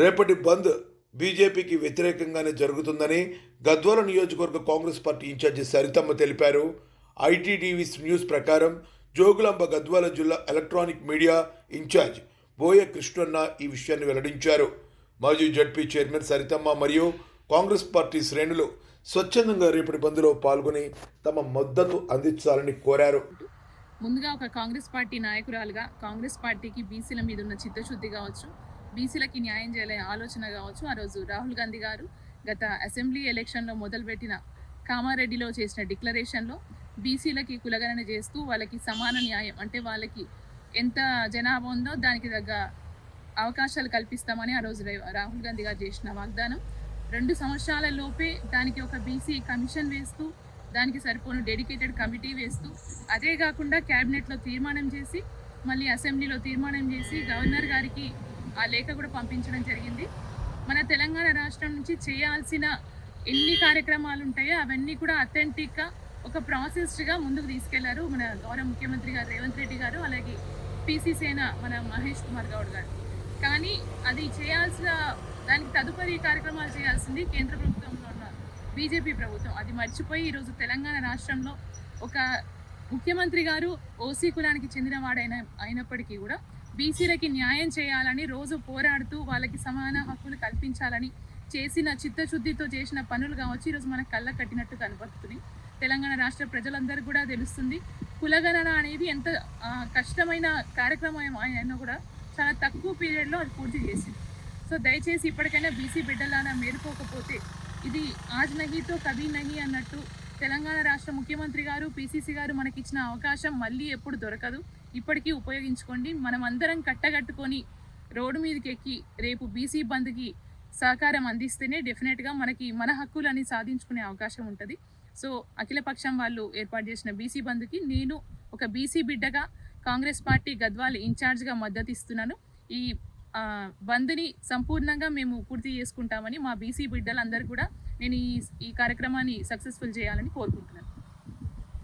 రేపటి బంద్ బీజేపీకి వ్యతిరేకంగానే జరుగుతుందని గద్వాల నియోజకవర్గ కాంగ్రెస్ పార్టీ ఇన్ఛార్జి సరితమ్మ తెలిపారు. ఐటీడీవీ న్యూస్ ప్రకారం జోగులాంబ గద్వాల జిల్లా ఎలక్ట్రానిక్ మీడియా ఇన్ఛార్జ్ బోయ కృష్ణన్న ఈ విషయాన్ని వెల్లడించారు. మాజీ జడ్పీ చైర్మన్ సరితమ్మ మరియు కాంగ్రెస్ పార్టీ శ్రేణులు స్వచ్ఛందంగా రేపటి బంద్లో పాల్గొని తమ మద్దతు అందించాలని కోరారు. ముందుగా ఒక కాంగ్రెస్ పార్టీ నాయకురాలుగా కాంగ్రెస్ పార్టీకి బీసీల మీద ఉన్న చిత్తశుద్ధి కావచ్చు బీసీలకి న్యాయం చేయాలనే ఆలోచన కావచ్చు. ఆ రోజు రాహుల్ గాంధీ గారు గత అసెంబ్లీ ఎలక్షన్లో మొదలుపెట్టిన కామారెడ్డిలో చేసిన డిక్లరేషన్లో బీసీలకి కులగణన చేస్తూ వాళ్ళకి సమాన న్యాయం అంటే వాళ్ళకి ఎంత జనాభా ఉందో దానికి తగ్గ అవకాశాలు కల్పిస్తామని ఆ రోజు రాహుల్ గాంధీ గారు చేసిన వాగ్దానం. రెండు సంవత్సరాల లోపే దానికి ఒక బీసీ కమిషన్ వేస్తూ దానికి సరిపోను డెడికేటెడ్ కమిటీ వేస్తూ అదే కాకుండా క్యాబినెట్లో తీర్మానం చేసి మళ్ళీ అసెంబ్లీలో తీర్మానం చేసి గవర్నర్ గారికి ఆ లేఖ కూడా పంపించడం జరిగింది. మన తెలంగాణ రాష్ట్రం నుంచి చేయాల్సిన ఎన్ని కార్యక్రమాలు ఉంటాయో అవన్నీ కూడా అథెంటిక్గా ఒక ప్రాసెస్డ్గా ముందుకు తీసుకెళ్ళారు మన గౌరవ ముఖ్యమంత్రి గారు రేవంత్ రెడ్డి గారు అలాగే పీసీ సేన మన మహేష్ కుమార్ గౌడ్ గారు. కానీ అది చేయాల్సిన దానికి తదుపరి కార్యక్రమాలు చేయాల్సింది కేంద్ర ప్రభుత్వంలో ఉన్న బీజేపీ ప్రభుత్వం. అది మర్చిపోయి ఈరోజు తెలంగాణ రాష్ట్రంలో ఒక ముఖ్యమంత్రి గారు ఓసీ కులానికి చెందిన వాడైన అయినప్పటికీ కూడా బీసీలకి న్యాయం చేయాలని రోజు పోరాడుతూ వాళ్ళకి సమాన హక్కులు కల్పించాలని చేసిన చిత్తశుద్ధితో చేసిన పనులు కావచ్చు ఈరోజు మనకు కళ్ళ కట్టినట్టు కనబడుతుంది తెలంగాణ రాష్ట్ర ప్రజలందరికీ కూడా తెలుస్తుంది. కులగణన అనేది ఎంత కష్టమైన కార్యక్రమం అయినా కూడా చాలా తక్కువ పీరియడ్లో అది పూర్తి చేసింది. సో దయచేసి ఇప్పటికైనా బీసీ బిడ్డలానా మేలుకోకపోతే ఇది ఆజ్ నహీతో కభీ నహీ అన్నట్టు తెలంగాణ రాష్ట్ర ముఖ్యమంత్రి గారు పీసీసీ గారు మనకి ఇచ్చిన అవకాశం మళ్ళీ ఎప్పుడు దొరకదు. ఇప్పటికీ ఉపయోగించుకోండి. మనం అందరం కట్టగట్టుకొని రోడ్డు మీదకి ఎక్కి రేపు బీసీ బంద్కి సహకారం అందిస్తేనే డెఫినెట్గా మనకి మన హక్కులని సాధించుకునే అవకాశం ఉంటుంది. సో అఖిలపక్షం వాళ్ళు ఏర్పాటు చేసిన బీసీ బంద్కి నేను ఒక బీసీ బిడ్డగా కాంగ్రెస్ పార్టీ గద్వాల్ ఇన్ఛార్జ్గా మద్దతు ఇస్తున్నాను ఈ బంద్ని సంపూర్ణంగా మేము పూర్తి చేసుకుంటామని మా బీసీ బిడ్డలందరూ కూడా నేను ఈ ఈ కార్యక్రమాన్ని సక్సెస్ఫుల్ చేయాలని కోరుకుంటున్నాను.